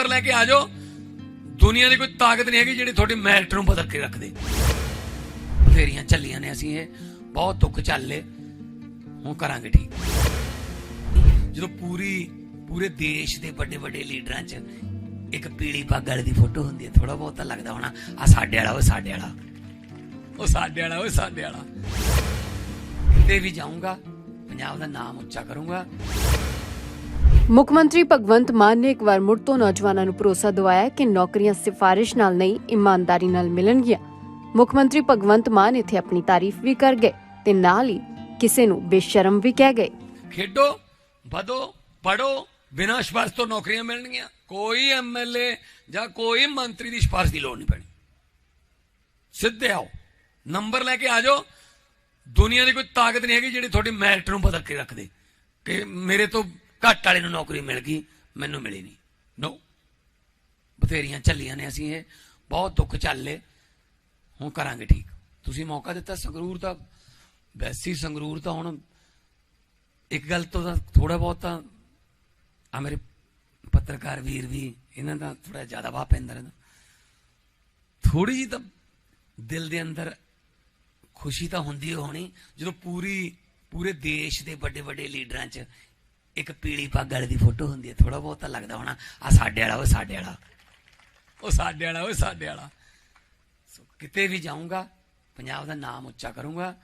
Number ਲੈ ਕੇ ਆ ਜਾਓ। ਦੁਨੀਆ ਦੀ ਕੋਈ ਤਾਕਤ ਨਹੀਂ ਹੈਗੀ ਜਿਹੜੀ ਤੁਹਾਡੇ ਮੈਰਿਟ ਨੂੰ ਬਦਲ ਕੇ ਰੱਖ ਦੇ ਫੇਰੀਆਂ ਚੱਲੀਆਂ ਨੇ ਅਸੀਂ ਇਹ। ਬਹੁਤ ਦੁੱਖ ਝੱਲੇ ਹੁਣ ਕਰਾਂਗੇ ਠੀਕ। ਜਦੋਂ ਪੂਰੀ, ਪੂਰੇ ਦੇਸ਼ ਦੇ ਵੱਡੇ ਵੱਡੇ ਲੀਡਰਾਂ 'ਚ ਇੱਕ ਪੀਲੀ ਪੱਗ ਵਾਲੇ ਦੀ ਫੋਟੋ ਹੁੰਦੀ ਹੈ ਥੋੜਾ ਬਹੁਤ ਲੱਗਦਾ ਹੋਣਾ। ਆ ਸਾਡੇ ਵਾਲਾ ਉਹ ਸਾਡੇ ਵਾਲਾ। ਉਹ ਸਾਡੇ ਵਾਲਾ ਉਹ ਸਾਡੇ ਵਾਲਾ। ਕਿਤੇ ਵੀ ਜਾਊਂਗਾ, ਪੰਜਾਬ ਦਾ ਨਾਮ ਉੱਚਾ ਕਰੂੰਗਾ। ਮੁੱਖ ਮੰਤਰੀ ਭਗਵੰਤ ਮਾਨ ਨੇ ਇੱਕ ਵਾਰ ਮੁੜ ਤੋਂ ਨੌਜਵਾਨਾਂ ਨੂੰ ਭਰੋਸਾ ਦਿਵਾਇਆ ਕਿ ਨੌਕਰੀਆਂ ਸਿਫਾਰਿਸ਼ ਨਾਲ ਨਹੀਂ, ਇਮਾਨਦਾਰੀ ਨਾਲ ਮਿਲਣਗੀਆਂ। ਮੁੱਖ ਮੰਤਰੀ ਭਗਵੰਤ ਮਾਨ ਇੱਥੇ ਆਪਣੀ ਤਾਰੀਫ ਵੀ ਕਰ ਗਏ ਤੇ ਨਾਲ ਹੀ ਕਿਸੇ ਨੂੰ ਬੇਸ਼ਰਮ ਵੀ ਕਹਿ ਗਏ। ਖੇਡੋ, ਵਧੋ ਪੜੋ ਬਿਨਾਂ ਸਿਫਾਰਿਸ਼ ਤੋਂ ਨੌਕਰੀਆਂ ਮਿਲਣਗੀਆਂ। ਕੋਈ ਐਮਐਲਏ ਜਾਂ ਕੋਈ ਮੰਤਰੀ ਦੀ ਸਿਫਾਰਿਸ਼ ਦੀ ਲੋੜ ਨਹੀਂ ਪੈਣੀ। ਸਿੱਧੇ ਆਓ, ਨੰਬਰ ਲੈ ਕੇ ਆ ਜਾਓ। ਦੁਨੀਆ ਦੀ ਕੋਈ ਤਾਕਤ ਨਹੀਂ ਹੈਗੀ ਜਿਹੜੀ ਤੁਹਾਡੀ ਮੈਰਿਟ ਨੂੰ ਬਦਲ ਕੇ ਰੱਖ ਦੇ। ਕਿ ਮੇਰੇ ਤੋਂ ਘੱਟ ਵਾਲੇ ਨੂੰ ਨੌਕਰੀ ਮਿਲ ਗਈ, ਮੈਨੂੰ ਮਿਲੀ ਨਹੀਂ। ਨੋ। ਬਥੇਰੀਆਂ ਚੱਲੀਆਂ ਨੇ ਅਸੀਂ ਇਹ, ਬਹੁਤ ਦੁੱਖ ਝੱਲੇ ਹੁਣ ਕਰਾਂਗੇ ਠੀਕ। ਤੁਸੀਂ ਮੌਕਾ ਦਿੱਤਾ, ਸੰਗਰੂਰ ਦਾ ਵੈਸੀ ਸੰਗਰੂਰ ਤਾਂ ਹੁਣ ਇੱਕ ਗੱਲ ਤੋਂ ਤਾਂ ਥੋੜਾ ਬਹੁਤ ਤਾਂ ਆ ਮੇਰੇ ਪੱਤਰਕਾਰ ਵੀਰ ਵੀ, ਇਹਨਾਂ ਦਾ ਥੋੜਾ ਜ਼ਿਆਦਾ ਵਾਹ ਪੈਂਦਾ ਰਹਿੰਦਾ। ਥੋੜੀ ਜੀ ਤਾਂ ਦਿਲ ਦੇ ਅੰਦਰ ਖੁਸ਼ੀ ਤਾਂ ਹੁੰਦੀ ਹੋਣੀ, ਜਦੋਂ ਪੂਰੀ, ਪੂਰੇ ਦੇਸ਼ ਦੇ ਵੱਡੇ ਵੱਡੇ ਲੀਡਰਾਂ 'ਚ ਇੱਕ ਪੀਲੀ ਪੱਗ ਵਾਲੇ ਦੀ ਫੋਟੋ ਹੁੰਦੀ ਹੈ ਥੋੜਾ ਬਹੁਤ ਲੱਗਦਾ ਹੋਣਾ ਆ ਸਾਡੇ ਵਾਲਾ ਉਹ ਸਾਡੇ ਵਾਲਾ। ਉਹ ਸਾਡੇ ਵਾਲਾ ਉਹ ਸਾਡੇ ਵਾਲਾ। ਸੋ ਕਿਤੇ ਵੀ ਜਾਊਂਗਾ, ਪੰਜਾਬ ਦਾ ਨਾਮ ਉੱਚਾ ਕਰੂੰਗਾ,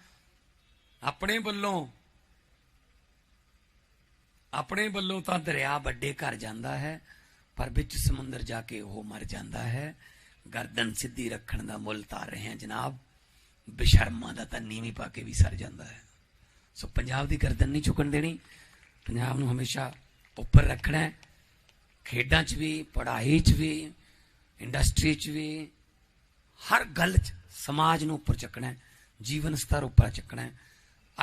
ਆਪਣੇ ਵੱਲੋਂ ਆਪਣੇ ਵੱਲੋਂ ਤਾਂ ਦਰਿਆ ਵੱਡੇ ਘਰ ਜਾਂਦਾ ਹੈ, ਪਰ ਵਿੱਚ ਸਮੁੰਦਰ ਜਾ ਕੇ ਉਹ ਮਰ ਜਾਂਦਾ ਹੈ। ਗਰਦਨ ਸਿੱਧੀ ਰੱਖਣ ਦਾ ਮੁੱਲ ਤਾਰ ਰਹੇ ਹਾਂ ਜਨਾਬ, ਬੇਸ਼ਰਮਾਂ ਦਾ ਤਾਂ ਨੀਵੀਂ ਪਾ ਕੇ ਵੀ ਸਰ ਜਾਂਦਾ ਹੈ। ਸੋ ਪੰਜਾਬ ਦੀ ਗਰਦਨ ਨਹੀਂ ਝੁਕਣ ਦੇਣੀ ਪੰਜਾਬ ਨੂੰ ਹਮੇਸ਼ਾ ਉੱਪਰ ਰੱਖਣਾ ਹੈ। ਖੇਡਾਂ 'ਚ ਵੀ, ਪੜ੍ਹਾਈ 'ਚ ਵੀ, ਇੰਡਸਟਰੀ 'ਚ ਵੀ, ਹਰ ਗੱਲ 'ਚ ਸਮਾਜ ਨੂੰ ਉੱਪਰ ਚੱਕਣਾ ਹੈ, ਜੀਵਨ ਸਤਰ ਉੱਪਰ ਚੱਕਣਾ ਹੈ।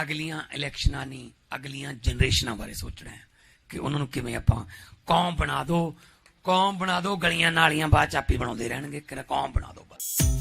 ਅਗਲੀਆਂ ਇਲੈਕਸ਼ਨਾਂ ਨਹੀਂ, ਅਗਲੀਆਂ ਜਨਰੇਸ਼ਨਾਂ ਬਾਰੇ ਸੋਚਣਾ ਹੈ ਕਿ ਉਹਨਾਂ ਨੂੰ ਕਿਵੇਂ ਆਪਾਂ ਕੌਮ ਬਣਾ ਦਿਓ। ਕੌਮ ਬਣਾ ਦਿਓ, ਗਲੀਆਂ ਨਾਲੀਆਂ ਬਾਅਦ ਚ ਆਪੀ ਬਣਾਉਂਦੇ ਰਹਿਣਗੇ ਕਿ ਕੌਮ ਬਣਾ ਦਿਓ ਬਸ।